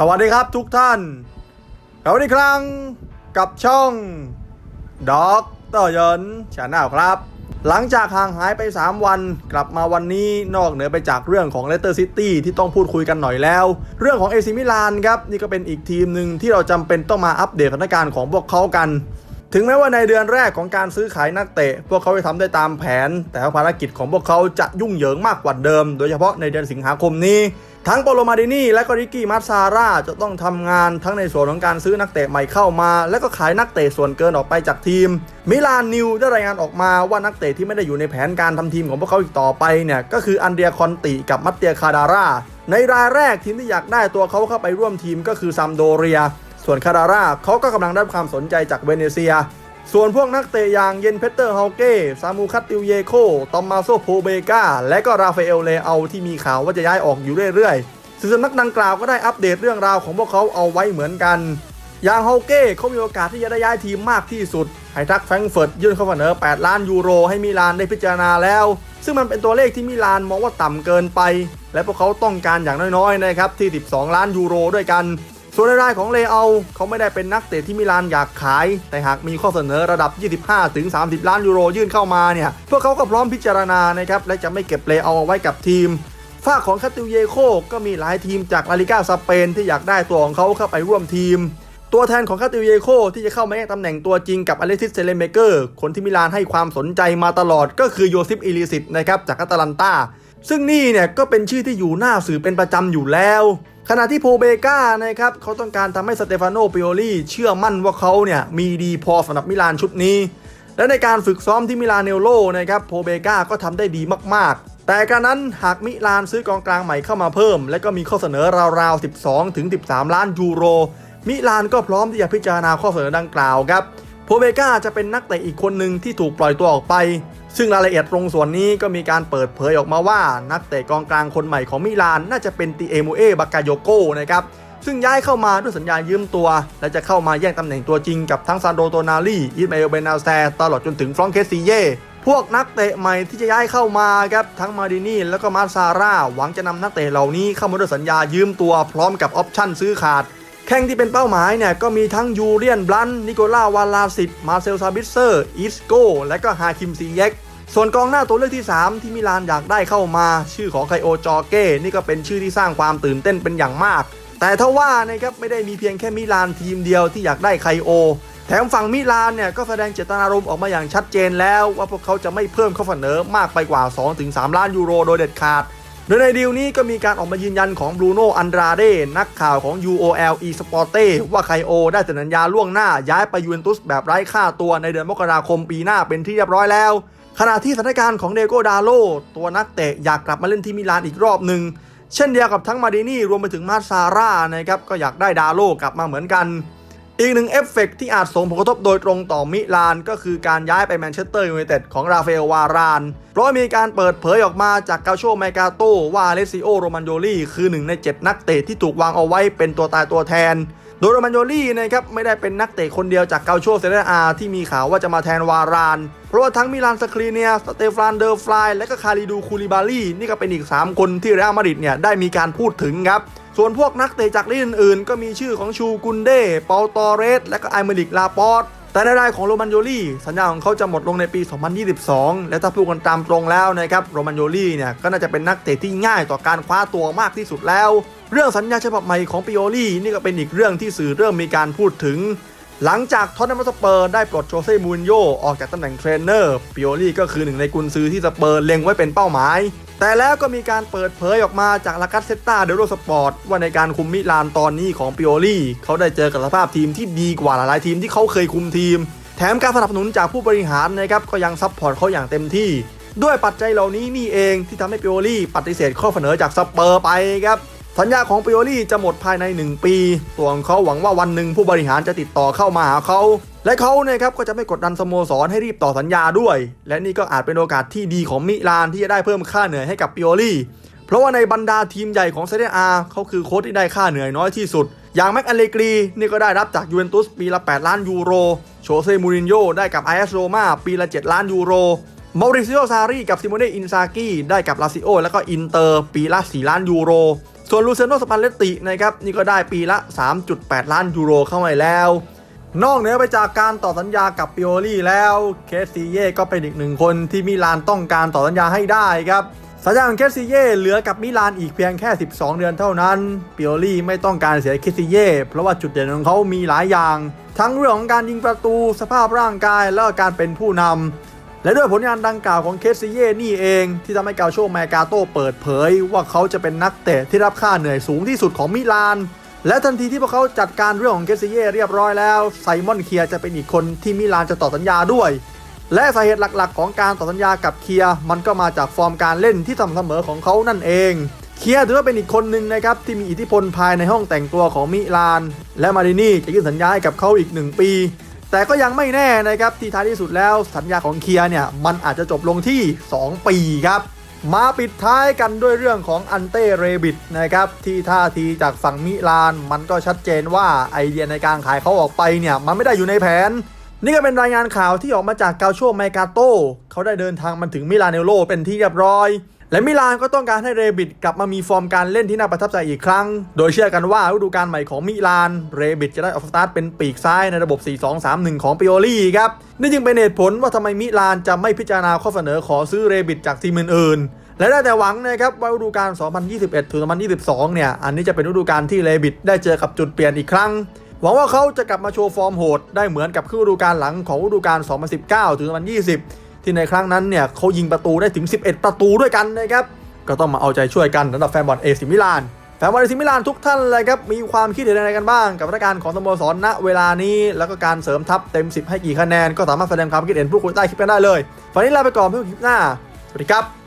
สวัสดีครับทุกท่านกลับมาอีกครั้งกับช่องด็อกเตอร์ยนชาแนลครับ หลังจากห่างหายไป 3 วัน กลับมาวันนี้นอกเหนือไปจากเรื่องของเลสเตอร์ซิตี้ที่ต้องพูดคุยกันหน่อยแล้ว เรื่องของเอซิมิลานครับ นี่ก็เป็นอีกทีมหนึ่งที่เราจำเป็นต้องมาอัปเดตสถานการณ์ของพวกเขากัน ถึงแม้ว่าในเดือนแรกของการซื้อขายนักเตะ พวกเขาจะทำได้ตามแผน แต่ภารกิจของพวกเขาจะยุ่งเหยิงมากกว่าเดิม โดยเฉพาะในเดือนสิงหาคมนี้ ทั้งโปโลมาดินีและก็ริกกี้มัสซาร่าจะต้องทำงานทั้งในส่วนของการซื้อนักเตะใหม่เข้ามา และก็ขายนักเตะส่วนเกินออกไปจากทีม มิลานนิวได้รายงานออกมาว่านักเตะที่ไม่ได้อยู่ในแผนการทำทีมของพวกเขาอีกต่อไปเนี่ยก็คืออันเดียคอนติกับมัตเตียคาดาร่าในรายแรกทีมที่อยากได้ตัวเขาเข้าไปร่วมทีมก็คือซัมโดเรีย ส่วนคาดาร่าเขาก็กำลังได้ความสนใจจากเวเนเซีย ส่วนพวกนักเตะอย่างเยนเพเตอร์เฮาเก้ ซามูคัตติวเยโค ตอมมาโซโพเบกา และก็ราฟาเอลเลเอาที่มีข่าวว่าจะย้ายออกอยู่เรื่อยๆสื่อสำนักดังกล่าวก็ได้อัปเดตเรื่องราวของพวกเขาเอาไว้เหมือนกัน อย่างเฮาเก้เขามีโอกาสที่จะได้ย้ายทีมมากที่สุด ไฮทักแฟรงเฟิร์ตยื่นข้อเสนอ 8 ล้านยูโรให้มิลานได้พิจารณาแล้ว ซึ่งมันเป็นตัวเลขที่มิลานมองว่าต่ำเกินไป และพวกเขาต้องการอย่างน้อยๆนะครับที่ 12 ล้านยูโรด้วยกัน ส่วนในรายของเลอาเขาไม่ได้เป็นนักเตะที่มิลานอยากขาย แต่หากมีข้อเสนอระดับ 25-30 ล้านยูโรยื่นเข้ามาเนี่ยพวกเขาก็พร้อมพิจารณานะครับและจะไม่เก็บเลเอาไว้กับทีมฝ้าของคาติลเยโคก็มีหลายทีมจากลาลิก้าสเปนที่อยากได้ตัวของเขาเข้าไปร่วมทีม ตัวแทนของคาติลเยโคที่จะเข้ามาแย่งตำแหน่งตัวจริงกับอเลซิสเซเลเมเกอร์คนที่มิลานให้ความสนใจมาตลอดก็คือโยซิปอิลิสิตนะครับจากอาตาลันตาซึ่งนี่เนี่ยก็เป็นชื่อที่อยู่หน้าสื่อเป็นประจำอยู่แล้ว ขณะที่โพเบกานะครับเขาต้องการทำให้สเตฟานโนปิโอลีเชื่อมั่นว่าเขาเนี่ยมีดีพอสำหรับมิลานชุดนี้ และในการฝึกซ้อมที่มิลานเนโลนะครับโพเบกาก็ทำได้ดีมากๆ แต่การนั้นหากมิลานซื้อกองกลางใหม่เข้ามาเพิ่ม และก็มีข้อเสนอราวๆ 12 ถึง 13 ล้านยูโร มิลานก็พร้อมที่จะพิจารณาข้อเสนอดังกล่าวครับ โพเบกาจะเป็นนักเตะอีกคนหนึ่งที่ถูกปล่อยตัวออกไป ซึ่งรายละเอียดตรงส่วนนี้ก็มีการเปิดเผยออกมาว่า นักเตะกองกลางคนใหม่ของมิลาน น่าจะเป็นตีเอมูเอบากาโยโกนะครับซึ่งย้ายเข้ามาด้วยสัญญายืมตัว และจะเข้ามาแย่งตำแหน่งตัวจริงกับทั้งซานโดโตนาลีอิสมาเอลเบนาแซตลอดจนถึงฟรองเคสซีเย่พวกนักเตะใหม่ที่จะย้ายเข้ามาครับทั้งมาดินีแล้วก็มาซาร่าหวังจะนำนักเตะเหล่านี้เข้ามาด้วยสัญญายืมตัวพร้อมกับออปชั่นซื้อขาด แข่งที่เป็นเป้าหมายเนี่ยก็มีทั้งยูเรียนบลันนิโคล่าวาลาสิตมาเซลซาบิสเซอร์อิสโกและก็ฮาคิมซีเย็กส่วนกองหน้าตัวเลือกที่ 3 ที่มิลานอยากได้เข้ามา ชื่อของไคโอจอเก้นี่ก็เป็นชื่อที่สร้างความตื่นเต้นเป็นอย่างมาก แต่ถ้าว่านะครับไม่ได้มีเพียงแค่มิลานทีมเดียวที่อยากได้ไคโอ แถมฝั่งมิลานเนี่ยก็แสดงเจตนารมณ์ออกมาอย่างชัดเจนแล้ว ว่าพวกเขาจะไม่เพิ่มข้อเสนอมากไปกว่า 2-3 ล้านยูโรโดยเด็ดขาด โดยในดีลนี้ก็มีการออกมายืนยันของบรูโน่อันดราเดนักข่าวของ UOL eSporte ว่าไคโอได้เซ็นสัญญาล่วงหน้าย้ายไปยูเวนตุสแบบไร้ค่าตัวในเดือนมกราคมปีหน้าเป็นที่เรียบร้อยแล้ว ขณะที่สถานการณ์ของเดโกดาโลตัวนักเตะอยากกลับมาเล่นที่มิลานอีกรอบหนึ่งเช่นเดียวกับทั้งมาดินี่รวมไปถึงมาซาร่านะครับก็อยากได้ดาโลกลับมาเหมือนกัน อีกหนึ่งเอฟเฟกต์ที่อาจส่งผลกระทบโดยตรงต่อมิลานก็คือการย้ายไปแมนเชสเตอร์ยูไนเต็ดของราฟาเอลวาราน เพราะมีการเปิดเผยออกมาจากกาโชแมกาโตว่าเลซิโอโรมันโยลี่คือหนึ่งใน 7 นักเตะที่ถูกวางเอาไว้เป็นตัวตายตัวแทน โดยโรมันโยลี่นะครับไม่ได้เป็นนักเตะคนเดียวจากเกาโชเซเรอาที่มีข่าวว่าจะมาแทนวาราน เพราะว่าทั้งมิลานสครีเนียสเตฟานเดอร์ฟลายและก็คาริดูคูลิบาลีนี่ก็เป็นอีก 3 คนที่เรอัลมาดริดเนี่ยได้มีการพูดถึงครับ ส่วนพวกนักเตะจากลีกอื่นๆ ก็มีชื่อของชูกุนเด้เปาตอเรส และก็ไอเมริกลาปอตแต่รายของโรมันโยลี่สัญญาของเขาจะหมดลงในปี 2022 และถ้าพูดกันตามตรงแล้วนะครับโรมันโยลี่เนี่ยก็น่าจะเป็นนักเตะที่ง่ายต่อการคว้าตัวมากที่สุดแล้ว เรื่องสัญญาฉบับใหม่ของปิโอลี่นี่ก็เป็นอีกเรื่องที่สื่อเริ่มมีการพูดถึง หลังจากท็อตแนมสเปอร์ได้ปลดโจเซ่มูนโญ่ออกจากตำแหน่งเทรนเนอร์ปิโอลี่ก็คือหนึ่งในกุนซือที่สเปอร์เล็งไว้เป็นเป้าหมาย แต่แล้วก็มีการเปิดเผยออกมาจากลากัสเซตตาเดโรสปอร์ตว่าในการคุมมิลานตอนนี้ของปิโอลี่เขาได้เจอกับสภาพทีมที่ดีกว่าหลายๆทีมที่เขาเคยคุมทีม แถมการสนับสนุนจากผู้บริหารนะครับก็ยังซัพพอร์ตเขาอย่างเต็มที่ ด้วยปัจจัยเหล่านี้นี่เองที่ทำให้ปิโอลี่ปฏิเสธข้อเสนอจากสเปอร์ไปครับ สัญญาของปิโอลี่จะหมดภายใน 1 ปี ตัวของเขาหวังว่าวันหนึ่งผู้บริหารจะติดต่อเข้ามาหาเขา และเขาเนี่ยครับก็จะไม่กดดันสโมสรให้รีบต่อสัญญาด้วย และนี่ก็อาจเป็นโอกาสที่ดีของมิลานที่จะได้เพิ่มค่าเหนื่อยให้กับปิโอลี่ เพราะว่าในบรรดาทีมใหญ่ของเซเรียอาเขาคือโค้ชที่ได้ค่าเหนื่อยน้อยที่สุด อย่างแม็กอเลกรีนี่ก็ได้รับจากยูเวนตุสปีละ 8 ล้านยูโร โชเซมูรินโญ่ได้กับไอเอสโรมาปีละ 7 ล้านยูโรมาริซิโอซารีกับซิโมเน่อินซากิได้กับลาซิโอแล้วก็อินเตอร์ ปีละ 4 ล้านยูโร ส่วนลูเซโนสปันเลตตินะครับนี่ก็ได้ปีละ 3.8 ล้านยูโรเข้ามาแล้ว นอกเหนือไปจากการต่อสัญญากับปิโอลี่แล้วเคสซีเย่ก็เป็นอีกหนึ่งคนที่มิลานต้องการต่อสัญญาให้ได้ครับสัญญาของเคสซีเย่เหลือกับมิลานอีกเพียงแค่ 12 เดือนเท่านั้นปิโอลี่ไม่ต้องการเสียเคสซีเย่เพราะว่าจุดเด่นของเขามีหลายอย่าง ทั้งเรื่องของการยิงประตูสภาพร่างกายและก็การเป็นผู้นำ และด้วยผลงานดังกล่าวของเคสซิเย่นี่เองที่ทำให้กาโชแมกาโตเปิดเผย ว่าเขาจะเป็นนักเตะที่รับค่าเหนื่อยสูงที่สุดของมิลาน และทันทีที่พวกเขาจัดการเรื่องของเคสซิเย่เรียบร้อยแล้วไซมอนเคียจะเป็นอีกคนที่มิลานจะต่อสัญญาด้วย และสาเหตุหลักๆ ของการต่อสัญญากับเคียมันก็มาจากฟอร์มการเล่นที่สม่ำเสมอของเขานั่นเองเคียถือว่าเป็นอีกคนหนึ่งนะครับที่มีอิทธิพลภายในห้องแต่งตัวของมิลาน และมารินี่จะยื่นสัญญาให้กับเขาอีกหนึ่งปี แต่ก็ยังไม่แน่นะครับที่ท้ายที่สุดแล้วสัญญาของเคียร์เนี่ยมันอาจจะจบลงที่ 2 ปีครับ มาปิดท้ายกันด้วยเรื่องของอันเต้เรบิดนะครับที่ท่าทีจากฝั่งมิลาน มันก็ชัดเจนว่าไอเดียในการขายเขาออกไปเนี่ยมันไม่ได้อยู่ในแผน นี่ก็เป็นรายงานข่าวที่ออกมาจากกาโชแมกาโตเขาได้เดินทางมาถึงมิลานเนโรเป็นที่เรียบร้อย และมิลานก็ต้องการให้เรบิดกลับมามีฟอร์มการเล่นที่น่าประทับใจอีกครั้ง โดยเชื่อกันว่าฤดูกาลใหม่ของมิลาน เรบิดจะได้ออกสตาร์ทเป็นปีกซ้ายในระบบ 4-2-3-1 ของปิโอลี่ครับ นี่จึงเป็นเหตุผลว่าทำไมมิลานจะไม่พิจารณาข้อเสนอขอซื้อเรบิดจากทีมอื่นๆ และได้แต่หวังนะครับว่าฤดูกาล 2021ถึง2022 เนี่ย อันนี้จะเป็นฤดูกาลที่เรบิดได้เจอกับจุดเปลี่ยนอีกครั้ง หวังว่าเขาจะกลับมาโชว์ฟอร์มโหดได้เหมือนกับครึ่งฤดูกาลหลังของฤดูกาล 2019ถึง2020 ที่ในครั้งนั้นเนี่ยเขายิงประตูได้ถึง 11 ประตูด้วยกันนะครับก็ต้องมาเอาใจช่วยกันสำหรับแฟนบอลเอซิมิลานแฟนบอลเอซิมิลานทุกท่านเลยครับมีความคิดเห็นอะไรกันบ้าง กับรายการของสโมสรณเวลานี้แล้วก็การเสริมทัพเต็ม 10 ให้กี่คะแนน ก็สามารถแสดงความคิดเห็นพูดคุยใต้คลิปกันได้เลยวันนี้ลาไปก่อนเพื่อคลิปหน้าสวัสดีครับ